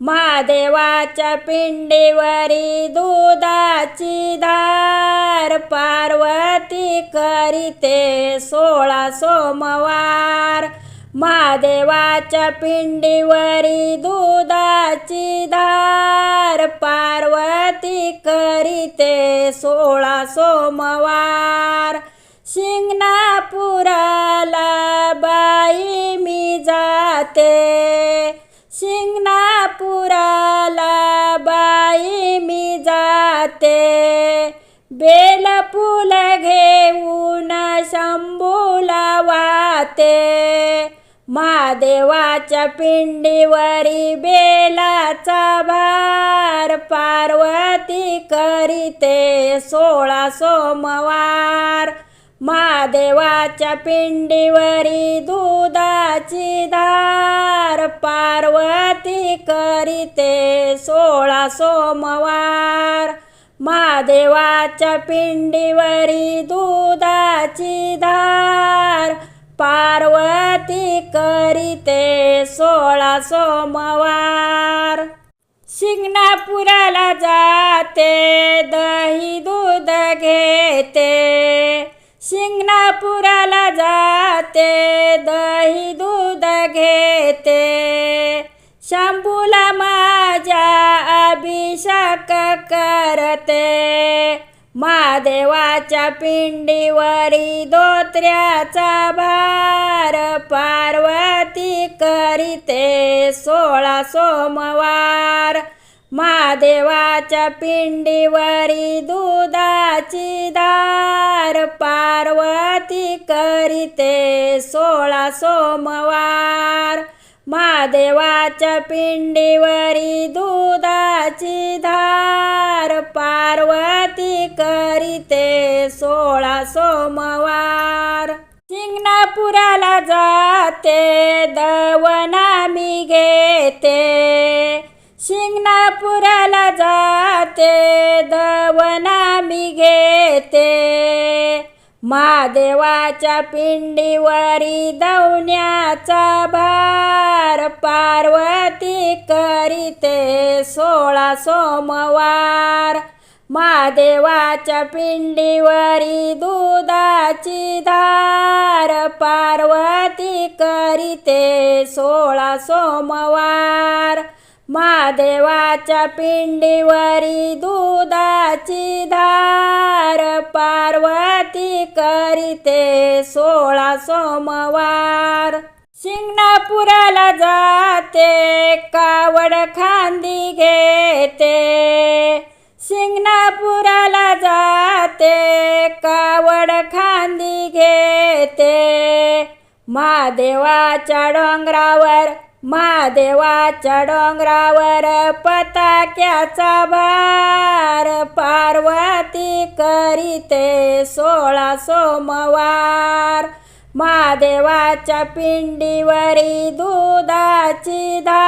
महादेवाच्या पिंडीवरी दुधाची धार पार्वती करीते सोळा सोमवार. महादेवाच्या पिंडीवरी दुधाची धार पार्वती करीते सोळा सोमवार. शिंगणापुराला बाई जाते. बेलफुल घेऊन शंभूला वाते महादेवाच्या पिंडीवरी बेलाचा भार पार्वती करीते सोळा सोमवार. महादेवाच्या पिंडीवरी दुधाची धार पार्वती करीते सोळा सोमवार. महादेवाच्या पिंडीवरी दुधाची धार. पार्वती करीते सोळा सोमवार. शिंगणापुराला जाते दही दूध घेते. शिंगणापुराला जाते दही दूध घेते. शंभूला माझ्या अभिषेक करते. महादेवाच्या पिंडीवरी दोत्र्याचा भार पार्वती करीते सोळा सोमवार. महादेवाच्या पिंडीवरी दुधाची धार पार्वती करीते सोळा सोमवार. महादेवाच्या पिंडीवरी दूध पुराला जाते दवना मी घेते. शिंगणापुराला जाते दवना मी घेते. महादेवाच्या पिंडीवरी दवण्याचा भार पार्वती करीते सोळा सोमवार. महादेवाच्या पिंडीवरी दुधाची धार पार्वती करीते सोळा सोमवार. महादेवाच्या पिंडीवरी दुधाची धार पार्वती करीते सोळा सोमवार. शिंगणापुराला जाते कावड खांदी घेते. शिंगणापुराला जाते कावड खांदी घेते. महादेवाच्या डोंगरावर महादेवाच्या डोंगरावर पताक्याचा भार पार्वती करीते सोळा सोमवार. महादेवाच्या पिंडीवरी दुधाची धार